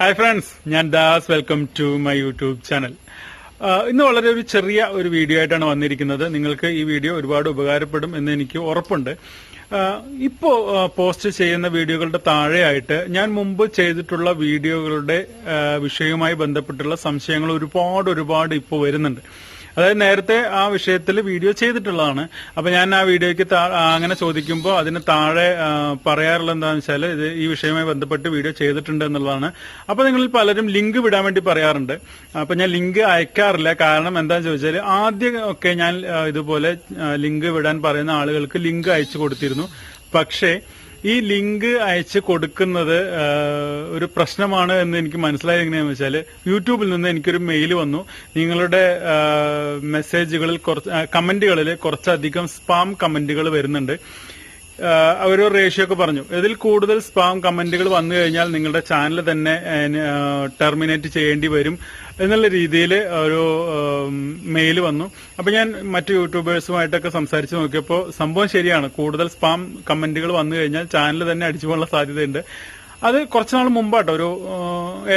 Hi friends ഞാൻ Das. Welcome to my YouTube channel ഇന്ന് വളരെ ഒരു ചെറിയ ഒരു വീഡിയോ ആയിട്ടാണ് വന്നിരിക്കുന്നത്. നിങ്ങൾക്ക് ഈ വീഡിയോ ഒരുപാട് ഉപകാരപ്പെടും എന്ന് എനിക്ക് ഉറപ്പുണ്ട്. ഇപ്പോൾ ഇപ്പോ പോസ്റ്റ് ചെയ്യുന്ന വീഡിയോകളുടെ താഴെയായിട്ട് ഞാൻ മുമ്പ് ചെയ്തിട്ടുള്ള വീഡിയോകളുടെ വിഷയവുമായി ബന്ധപ്പെട്ടുള്ള സംശയങ്ങൾ ഒരുപാട് ഒരുപാട് ഇപ്പോൾ വരുന്നുണ്ട്. അതായത് നേരത്തെ ആ വിഷയത്തിൽ വീഡിയോ ചെയ്തിട്ടുള്ളതാണ്. അപ്പൊ ഞാൻ ആ വീഡിയോയ്ക്ക് അങ്ങനെ ചോദിക്കുമ്പോൾ അതിന് താഴെ പറയാറുള്ള എന്താണെന്ന് വെച്ചാൽ ഇത് ഈ വിഷയവുമായി ബന്ധപ്പെട്ട് വീഡിയോ ചെയ്തിട്ടുണ്ട് എന്നുള്ളതാണ്. അപ്പൊ നിങ്ങളിൽ പലരും ലിങ്ക് വിടാൻ വേണ്ടി പറയാറുണ്ട്. അപ്പൊ ഞാൻ ലിങ്ക് അയക്കാറില്ല. കാരണം എന്താണെന്ന് ചോദിച്ചാൽ ആദ്യം ഒക്കെ ഞാൻ ഇതുപോലെ ലിങ്ക് വിടാൻ പറയുന്ന ആളുകൾക്ക് ലിങ്ക് അയച്ചു കൊടുത്തിരുന്നു. പക്ഷേ ഈ ലിങ്ക് അയച്ച് കൊടുക്കുന്നത് ഒരു പ്രശ്നമാണ് എന്ന് എനിക്ക് മനസ്സിലായത് എങ്ങനെയാണെന്ന് വെച്ചാൽ യൂട്യൂബിൽ നിന്ന് എനിക്കൊരു മെയിൽ വന്നു. നിങ്ങളുടെ മെസ്സേജുകളിൽ കുറച്ച് കമന്റുകളിൽ കുറച്ചധികം സ്പാം കമന്റുകൾ വരുന്നുണ്ട്. അവരൊരു റേഷ്യോ ഒക്കെ പറഞ്ഞു. ഇതിൽ കൂടുതൽ സ്പാം കമന്റുകൾ വന്നു കഴിഞ്ഞാൽ നിങ്ങളുടെ ചാനൽ തന്നെ ടെർമിനേറ്റ് ചെയ്യേണ്ടി വരും എന്നുള്ള രീതിയിൽ ഒരു മെയിൽ വന്നു. അപ്പൊ ഞാൻ മറ്റു യൂട്യൂബേഴ്സുമായിട്ടൊക്കെ സംസാരിച്ച് നോക്കിയപ്പോൾ സംഭവം ശരിയാണ്. കൂടുതൽ സ്പാം കമന്റുകൾ വന്നു കഴിഞ്ഞാൽ ചാനൽ തന്നെ അടിച്ചു പോകാനുള്ള സാധ്യതയുണ്ട്. അത് കുറച്ചുനാൾ മുമ്പാട്ടോ ഒരു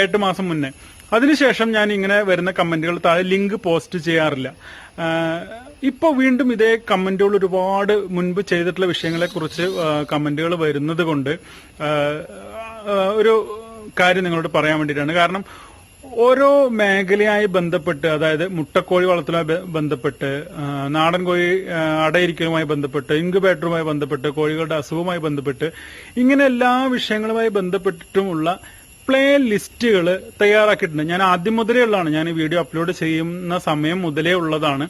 എട്ട് മാസം മുന്നേ. അതിനുശേഷം ഞാൻ ഇങ്ങനെ വരുന്ന കമന്റുകൾ താഴെ ലിങ്ക് പോസ്റ്റ് ചെയ്യാറില്ല. ഇപ്പോൾ വീണ്ടും ഇതേ കമന്റുകൾ ഒരുപാട് മുൻപ് ചെയ്തിട്ടുള്ള വിഷയങ്ങളെ കുറിച്ച് കമന്റുകൾ വരുന്നത് കൊണ്ട് ഒരു കാര്യം നിങ്ങളോട് പറയാൻ വേണ്ടിയിട്ടാണ്. കാരണം ഓരോ മേഖലയായി ബന്ധപ്പെട്ട് അതായത് മുട്ടക്കോഴി വളർത്തലുമായി ബന്ധപ്പെട്ട് നാടൻ കോഴി അടയിരിക്കലുമായി ബന്ധപ്പെട്ട് ഇൻക്യുബേറ്ററുമായി ബന്ധപ്പെട്ട് കോഴികളുടെ അസുഖവുമായി ബന്ധപ്പെട്ട് ഇങ്ങനെ എല്ലാ വിഷയങ്ങളുമായി ബന്ധപ്പെട്ടിട്ടുമുള്ള പ്ലേ ലിസ്റ്റുകൾ തയ്യാറാക്കിയിട്ടുണ്ട്. ഞാൻ ആദ്യം മുതലേ ഉള്ളതാണ്. ഞാൻ ഈ വീഡിയോ അപ്ലോഡ് ചെയ്യുന്ന സമയം മുതലേ ഉള്ളതാണ്.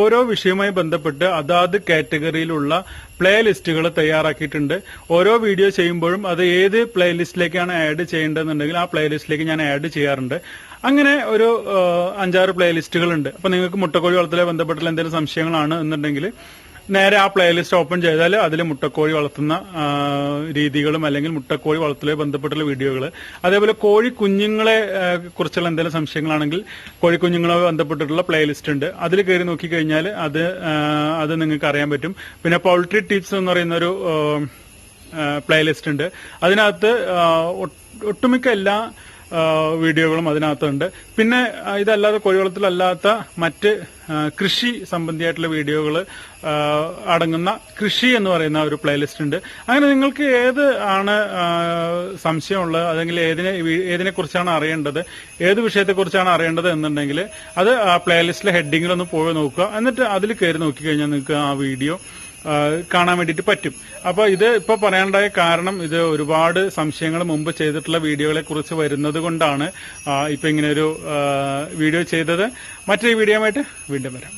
ഓരോ വിഷയവുമായി ബന്ധപ്പെട്ട് അതാത് കാറ്റഗറിയിലുള്ള പ്ലേ ലിസ്റ്റുകൾ തയ്യാറാക്കിയിട്ടുണ്ട്. ഓരോ വീഡിയോ ചെയ്യുമ്പോഴും അത് ഏത് പ്ലേ ലിസ്റ്റിലേക്കാണ് ആഡ് ചെയ്യേണ്ടതെന്നുണ്ടെങ്കിൽ ആ പ്ലേ ലിസ്റ്റിലേക്ക് ഞാൻ ആഡ് ചെയ്യാറുണ്ട്. അങ്ങനെ ഒരു അഞ്ചാറ് പ്ലേ ലിസ്റ്റുകളുണ്ട് അപ്പൊ നിങ്ങൾക്ക് മുട്ടക്കോഴി വളർത്തലെ ബന്ധപ്പെട്ടുള്ള എന്തെങ്കിലും സംശയങ്ങളാണ് എന്നുണ്ടെങ്കിൽ നേരെ ആ പ്ലേലിസ്റ്റ് ഓപ്പൺ ചെയ്താൽ അതിൽ മുട്ടക്കോഴി വളർത്തുന്ന രീതികളും അല്ലെങ്കിൽ മുട്ടക്കോഴി വളർത്തലുമായി ബന്ധപ്പെട്ടുള്ള വീഡിയോകൾ. അതേപോലെ കോഴി കുഞ്ഞുങ്ങളെ കുറിച്ചുള്ള എന്തെങ്കിലും സംശയങ്ങളാണെങ്കിൽ കോഴി കുഞ്ഞുങ്ങളുമായി ബന്ധപ്പെട്ടിട്ടുള്ള പ്ലേലിസ്റ്റ് ഉണ്ട്. അതിൽ കയറി നോക്കിക്കഴിഞ്ഞാൽ അത് അത് നിങ്ങൾക്ക് അറിയാൻ പറ്റും. പിന്നെ പൗൾട്രി ടിപ്സ് എന്ന് പറയുന്നൊരു പ്ലേലിസ്റ്റ് ഉണ്ട്. അതിനകത്ത് ഒട്ടുമിക്ക എല്ലാ വീഡിയോകളും അതിനകത്തുണ്ട്. പിന്നെ ഇതല്ലാതെ കോഴിവളത്തിലല്ലാത്ത മറ്റ് കൃഷി സംബന്ധിയായിട്ടുള്ള വീഡിയോകൾ അടങ്ങുന്ന കൃഷി എന്ന് പറയുന്ന ഒരു പ്ലേലിസ്റ്റ് ഉണ്ട്. അങ്ങനെ നിങ്ങൾക്ക് ഏത് ആണ് സംശയമുള്ളത്? അല്ലെങ്കിൽ ഏതിനെ ഏതിനെ കുറിച്ചാണ് അറിയേണ്ടത്? ഏത് വിഷയത്തെക്കുറിച്ചാണ് അറിയേണ്ടത് എന്നുണ്ടെങ്കിൽ അത് ആ പ്ലേലിസ്റ്റിലെ ഹെഡിങ്ങിലൊന്ന് പോയി നോക്കുക. എന്നിട്ട് അതിൽ കയറി നോക്കിക്കഴിഞ്ഞാൽ നിങ്ങൾക്ക് ആ വീഡിയോ കാണാൻ വേണ്ടിയിട്ട് പറ്റും. അപ്പൊ ഇത് ഇപ്പൊ പറയാനുണ്ടായ കാരണം ഇത് ഒരുപാട് സംശയങ്ങൾ മുമ്പ് ചെയ്തിട്ടുള്ള വീഡിയോകളെ കുറിച്ച് വരുന്നത് കൊണ്ടാണ് ഇപ്പൊ ഇങ്ങനെ ഒരു വീഡിയോ ചെയ്തത്. മറ്റൊരു വീഡിയോ ആയിട്ട് വീണ്ടും വരാം.